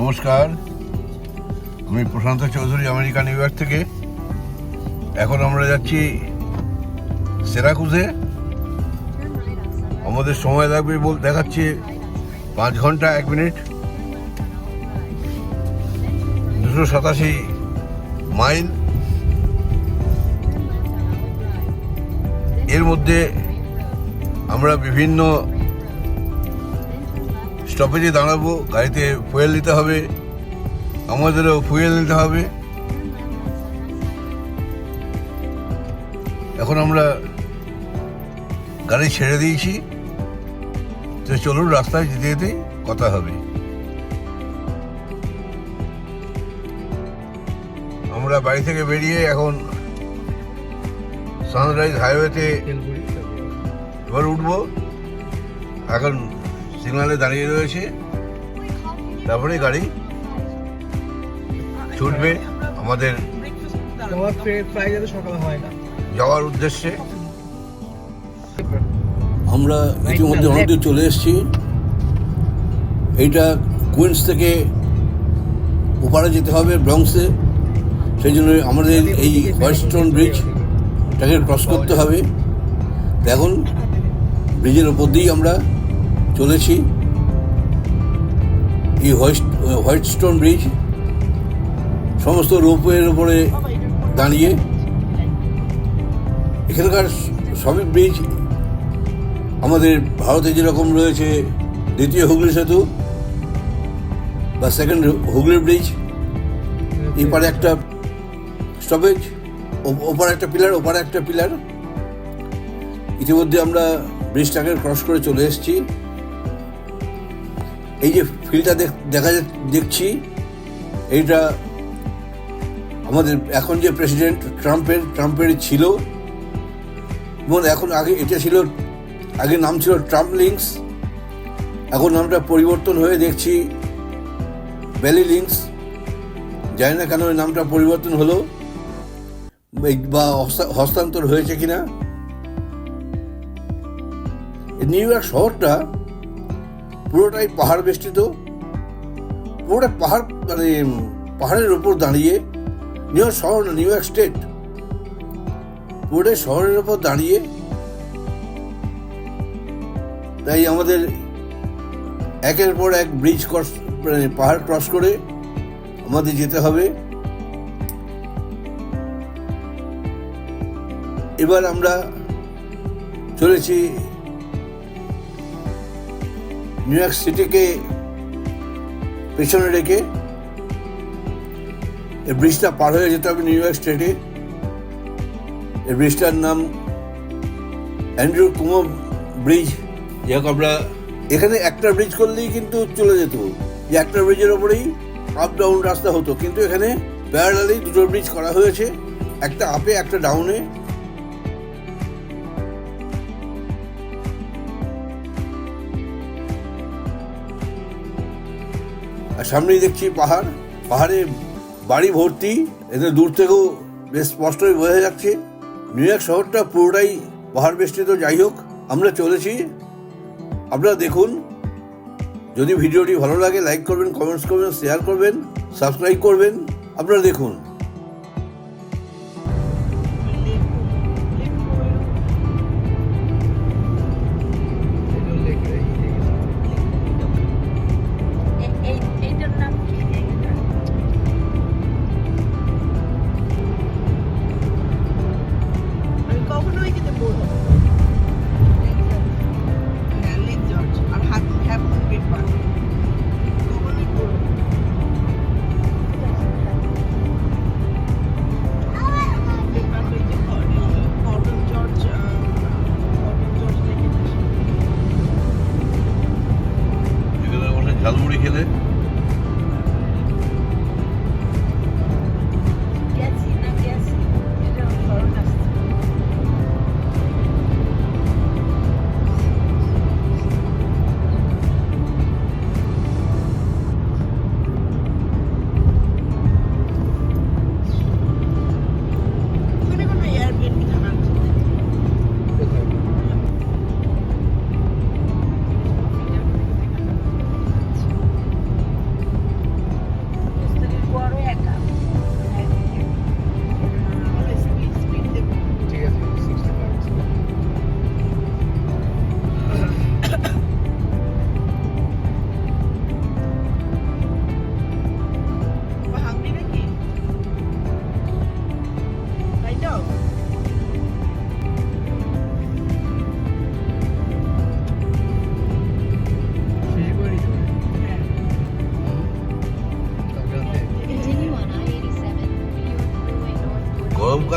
নমস্কার, আমি Prashanta Chowdhury, America, New York থেকে। এখন আমরা যাচ্ছি সেরাকুজে। আমাদের সময় লাগবে বল দেখাচ্ছে পাঁচ ঘণ্টা, এক মিনিট। দুশো সাতাশি মাইল। এর মধ্যে আমরা বিভিন্ন স্টপেজে দাঁড়াবো, গাড়িতে ফুয়েল নিতে হবে, আমাদেরও ফুয়েল নিতে হবে। এখন আমরা গাড়ি ছেড়ে দিয়েছি। তো চলুন রাস্তায় যেতে যেতে কথা হবে। আমরা বাড়ি থেকে বেরিয়ে এখন সানরাইজ হাইওয়েতে এবার উঠবো। এখন সিগনালে দাঁড়িয়ে রয়েছে। তারপরে গাড়ি ছুটবে আমাদের যাওয়ার উদ্দেশ্যে। আমরা ইতিমধ্যে অনেকদূর চলে এসেছি। এইটা কুইন্স থেকে ওপারে যেতে হবে ব্রংসে। সেই জন্য আমাদের এই হোয়াইটস্টোন ব্রিজটাকে ক্রস করতে হবে। এখন ব্রিজের ওপর দিয়েই আমরা চলেছি। এই হোয়াইট স্টোন ব্রিজ, সমস্ত রোপওয়ের উপরে দাঁড়িয়ে। এখানকার সবই ব্রিজ। আমাদের ভারতে যেরকম রয়েছে দ্বিতীয় হুগলি সেতু বা সেকেন্ড হুগলি ব্রিজ, এপারে একটা স্টপেজ ওপারে একটা পিলার ওপারে একটা পিলার ইতিমধ্যে আমরা ব্রিজটাকে ক্রস করে চলে এসেছি। এই যে ফিল্ডটা দেখা দেখছি, এইটা আমাদের এখন যে প্রেসিডেন্ট ট্রাম্পের ট্রাম্পের ছিল, এবং এখন আগে এটা ছিল, আগে নাম ছিল ট্রাম্প লিঙ্কস, এখন নামটা পরিবর্তন হয়ে দেখছি, ভ্যালি লিঙ্কস, জানি না কেন নামটা পরিবর্তন হলো বা হস্তান্তর হয়েছে কিনা। নিউ ইয়র্ক শহরটা পুরোটাই পাহাড় বেষ্টিত। পুরোটা পাহাড় মানে পাহাড়ের উপর দাঁড়িয়ে নিউ ইয়র্ক শহর নিউ ইয়র্ক স্টেট পুরোটাই শহরের উপর দাঁড়িয়ে তাই আমাদের একের পর এক ব্রিজ ক্রস মানে পাহাড় ক্রস করে আমাদের যেতে হবে। এবার আমরা চলেছি নিউ ইয়র্ক সিটিকে পেছনে রেখে এই ব্রিজটা পার হয়ে যেতে হবে নিউ ইয়র্ক স্টেটে এই ব্রিজটার নাম অ্যান্ড্রু কুমো ব্রিজ যাই হোক আমরা এখানে একটা ব্রিজ করলেই কিন্তু চলে যেত। যে একটা ব্রিজের ওপরেই আপ ডাউন রাস্তা হতো। কিন্তু এখানে প্যারালালি দুটো ব্রিজ করা হয়েছে। একটা আপে একটা ডাউনে সামনেই দেখছি পাহাড়, পাহাড়ে বাড়ি ভর্তি, এদের দূর থেকেও বেশ স্পষ্টই বোঝা যাচ্ছে। নিউ ইয়র্ক শহরটা পুরোটাই পাহাড় বেষ্টিত, যাই হোক, আমরা চলেছি। আপনারা দেখুন, যদি ভিডিওটি ভালো লাগে লাইক করবেন কমেন্টস করবেন শেয়ার করবেন সাবস্ক্রাইব করবেন, আপনারা দেখুন।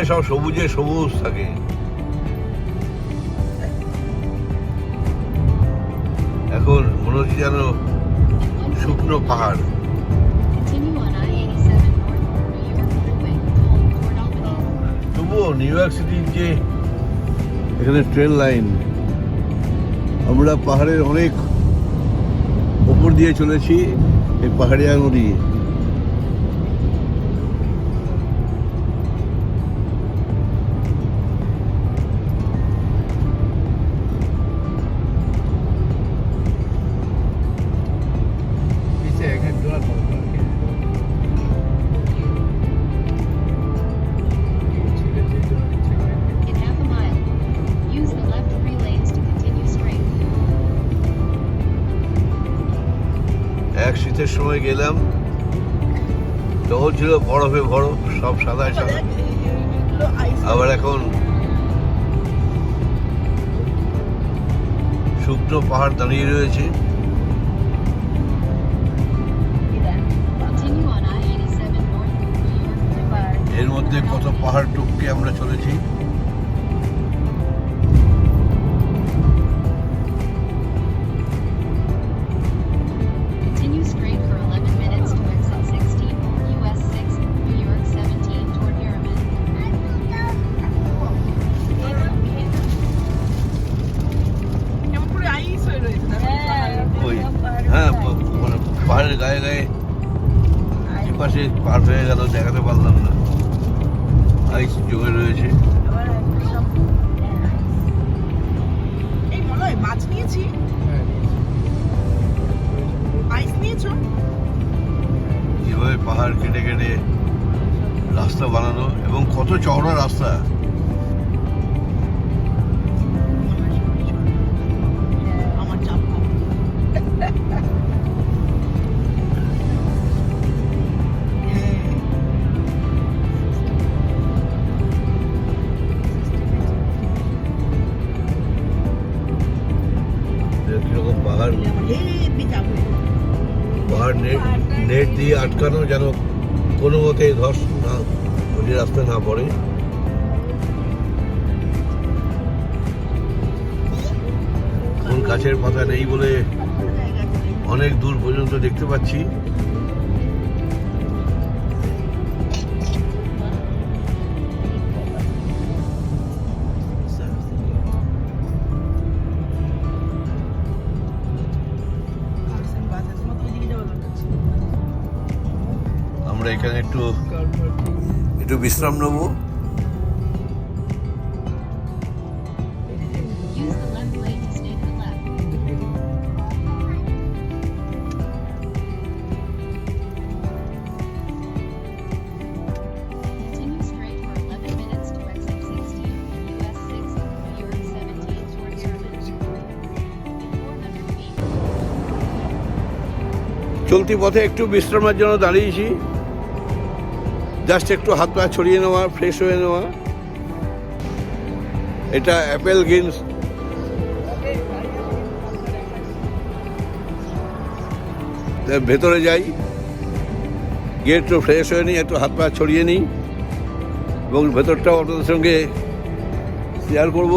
চারধারে সব সবুজে সবুজ থাকে এখন মনে হচ্ছে যেন শুকনো পাহাড় Continue on I-87 North New York Freeway, home toward Albany. তবুও নিউ ইয়র্ক সিটির যে এখানে ট্রেন লাইন আমরা পাহাড়ের অনেক ওপর দিয়ে চলেছি এই পাহাড়িয়া নদী গেলাম। তখন ছিল বরফে বরফ, সব সাদায় সাদা। আবার এখন শুকনো পাহাড় দাঁড়িয়ে রয়েছে। Continue on I-87 North New York Freeway. এর মধ্যে কত পাহাড় টপকে আমরা চলেছি। পাশে পার হয়ে গেল দেখাতে পারলাম না। আইস জমে রয়েছে। মাছ নিয়েছি। আইস নিয়েছো? এভাবে পাহাড় কেটে কেটে রাস্তা বানানো এবং কত চওড়া রাস্তা। দিয়ে আটকানো যেন কোনো মতে ধস না রাস্তা না পড়ে। কোন গাছের পাতা নেই বলে অনেক দূর পর্যন্ত দেখতে পাচ্ছি। আমরা এখানে একটু একটু বিশ্রাম নেব। চলতি পথে একটু বিশ্রামের জন্য দাঁড়িয়েছি। জাস্ট একটু হাত পা ছড়িয়ে নেওয়া ফ্রেশ হয়ে নেওয়া। এটা অ্যাপেল গেমস ভেতরে যাই। গিয়ে একটু ফ্রেশ হয়ে নিই, একটু হাত পা ছড়িয়ে নিই। এবং ভেতরটাও আপনাদের সঙ্গে শেয়ার করব।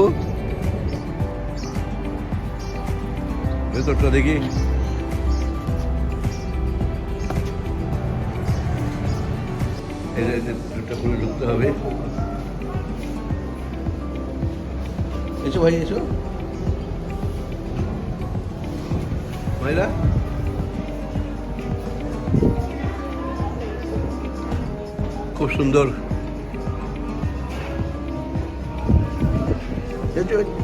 ভেতরটা দেখি। দুটো খুলে ঢুকতে হবে। এসো ভাই এসো। মাইরা। খুব সুন্দর। এসো,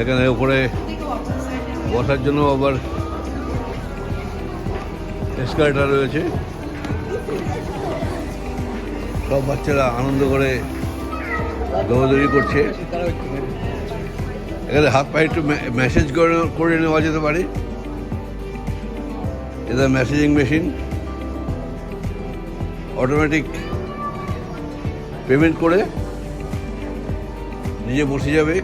এখানে উপরে বসার জন্য আবার এসকালেটার রয়েছে। সব বাচ্চারা আনন্দ করে দৌড়দৌড়ি করছে। এখানে হাত পায়ে একটু মেসেজ করে করে নেওয়া যেতে পারে। এটা মেসেজিং মেশিন অটোমেটিক পেমেন্ট করে নিজে বসে যাবে।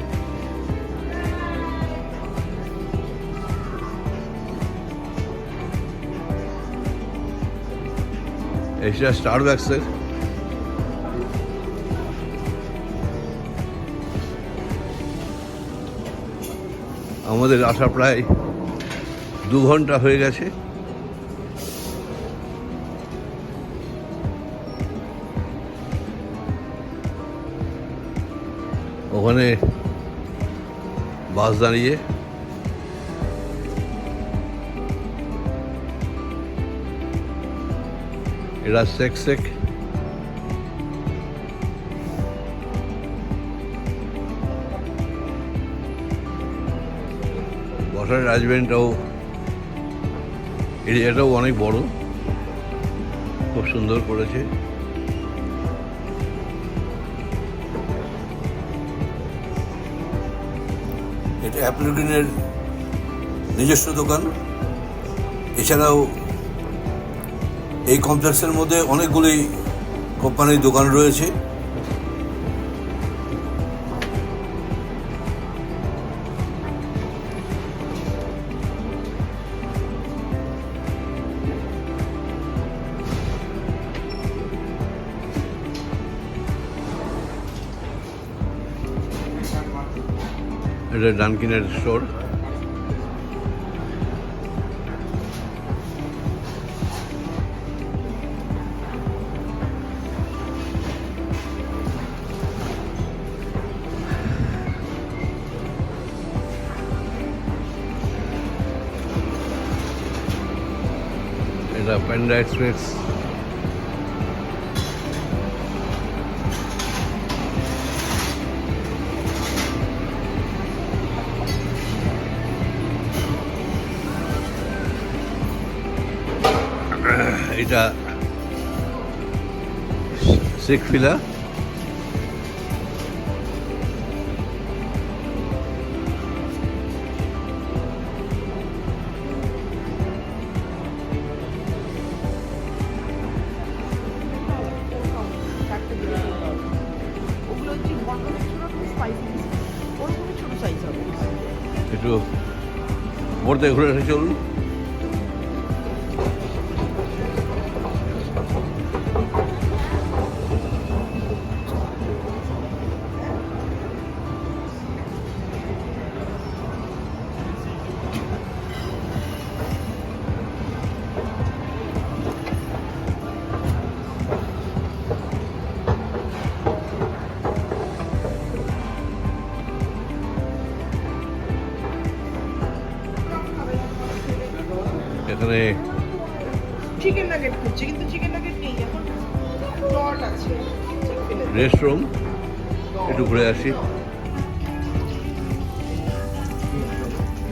এটা স্টার ব্যাক্সের আমাদের আসা প্রায় দু ঘণ্টা হয়ে গেছে। ওখানে বাস দাঁড়িয়ে এরা সেক সেক। বসার অ্যারেঞ্জমেন্টটাও এরিয়াটাও অনেক বড়। খুব সুন্দর করেছে। এটা অ্যাপেল নিজস্ব দোকান। এছাড়াও এই কমপ্লেক্সের মধ্যে অনেকগুলি কোম্পানির দোকান রয়েছে। এটা ডানকিনের স্টোর এটা প্যান্ডা এক্সপ্রেস এটা শেখ ফিলা সাইজ হবে একটু পড়তে ঘুরে এসে চলুন। চিকেন নাগেট খুঁজছে কিন্তু চিকেন নাগেট নেই এখন ডট আছে। রেস্ট একটু ঘুরে আসি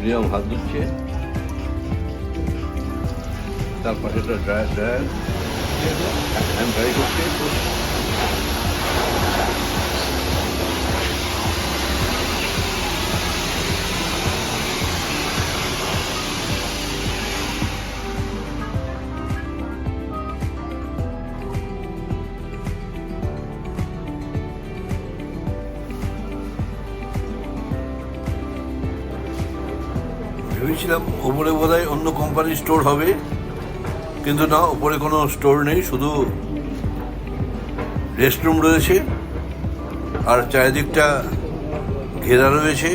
রিয়াম হাত ধুচ্ছে তার পাশে একটা ড্রায়ার ড্রায়ার হ্যান্ড ড্রাই করছে ভেবেছিলাম ওপরে বোধহয় অন্য কোম্পানির স্টোর হবে, কিন্তু না, ওপরে কোনো স্টোর নেই, শুধু রেস্টরুম রয়েছে, আর চারিদিকটা ঘেরা রয়েছে।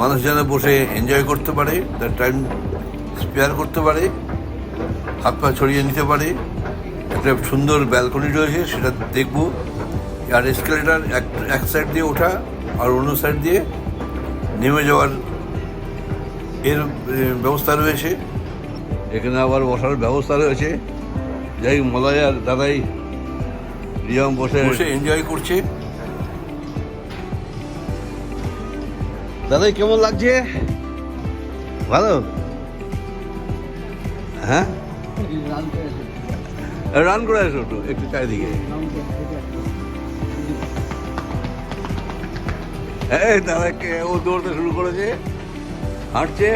মানুষ যেন বসে এনজয় করতে পারে, তার টাইম স্পেয়ার করতে পারে, হাত পা ছড়িয়ে নিতে পারে। একটা সুন্দর ব্যালকনি রয়েছে, সেটা দেখব। আর এসকেলেটার এক এক সাইড দিয়ে ওঠা, আর অন্য সাইড দিয়ে নেমে যাওয়ার এর ব্যবস্থা রয়েছে। এখানে আবার বসার ব্যবস্থা রয়েছে। যাই হোক, মলয় আর দাদাই রিয়াম বসে বসে এনজয় করছে। দাদাই কেমন লাগছে? ভালো? হ্যাঁ? রান করে আসো একটু একটু চারিদিকে। এই দাদাকে ও দৌড়তে শুরু করেছে। হাঁটছে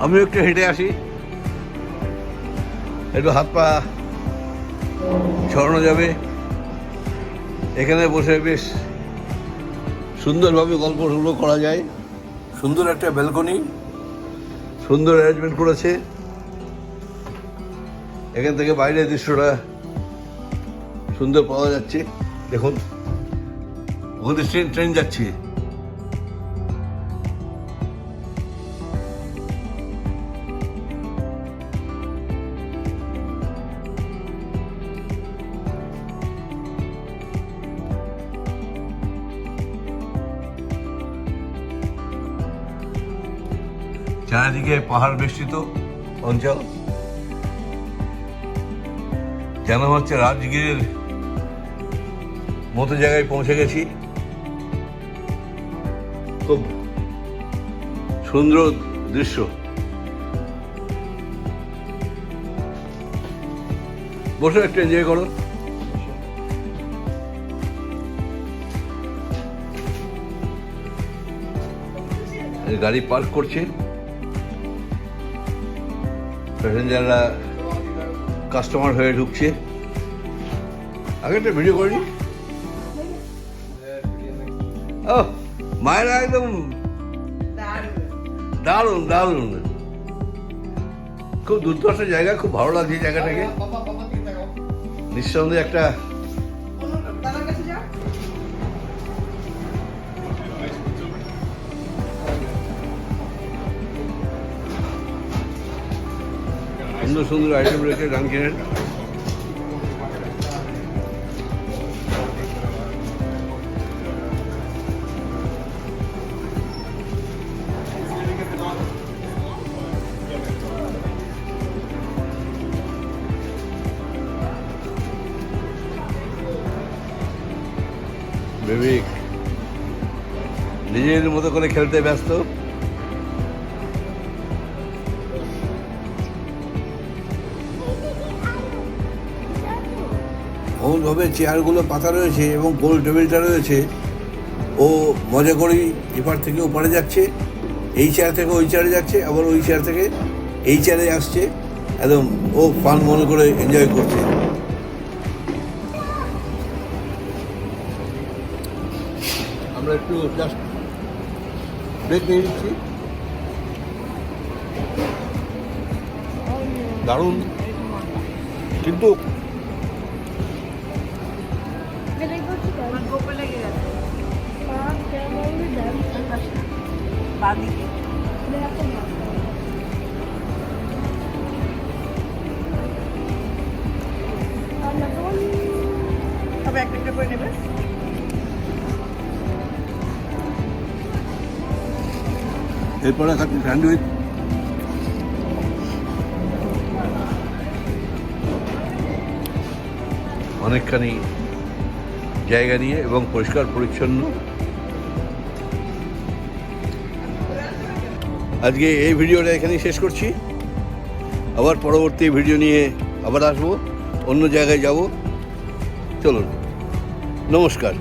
আমি একটু হেঁটে আসি। একটু হাত পা ছড়ানো যাবে। এখানে বসে বেশ সুন্দরভাবে গল্প গল্পগুলো করা যায়। সুন্দর একটা ব্যালকনি সুন্দর অ্যারেঞ্জমেন্ট করেছে। এখান থেকে বাইরের দৃশ্যটা সুন্দর পাওয়া যাচ্ছে। দেখুন। ওখানে ট্রেন ট্রেন যাচ্ছে। চারিদিকে পাহাড় বেষ্টিত, অঞ্চল। যেন হচ্ছে রাজগীরের মতো জায়গায় পৌঁছে গেছি। খুব সুন্দর দৃশ্য। বসে একটু এনজয় করো। গাড়ি পার্ক করছে। প্যাসেঞ্জাররা কাস্টমার হয়ে ঢুকছে। আগে একটা ভিডিও করিনি? ও। মায়েরা একদম দারুণ দারুণ খুব দুর্ধর্ষ জায়গা, খুব ভালো লাগছে জায়গাটাকে। নিঃসন্দেহে একটা সুন্দর সুন্দর আইটেম রয়েছে রামকিনের নিজের মতো করে খেলতে ব্যস্ত। এমনভাবে চেয়ারগুলো পাতা রয়েছে এবং গোল টেবিলটা রয়েছে। ও মজা করেই এপার থেকে ওপারে যাচ্ছে। এই চেয়ার থেকে ওই চেয়ারে যাচ্ছে আবার ওই চেয়ার থেকে এই চেয়ারে আসছে। একদম ও ফান মনে করে এনজয় করছে। আমরা একটু জাস্ট ব্রেক নিয়ে দারুণ। কিন্তু তবে একটা করে নেবে। এরপরে খাচ্ছি স্যান্ডউইচ অনেকখানি জায়গা নিয়ে এবং পরিষ্কার পরিচ্ছন্ন। আজকে এই ভিডিওটা এখানেই শেষ করছি। আবার পরবর্তী ভিডিও নিয়ে আবার আসব, অন্য জায়গায় যাব। চলুন, নমস্কার।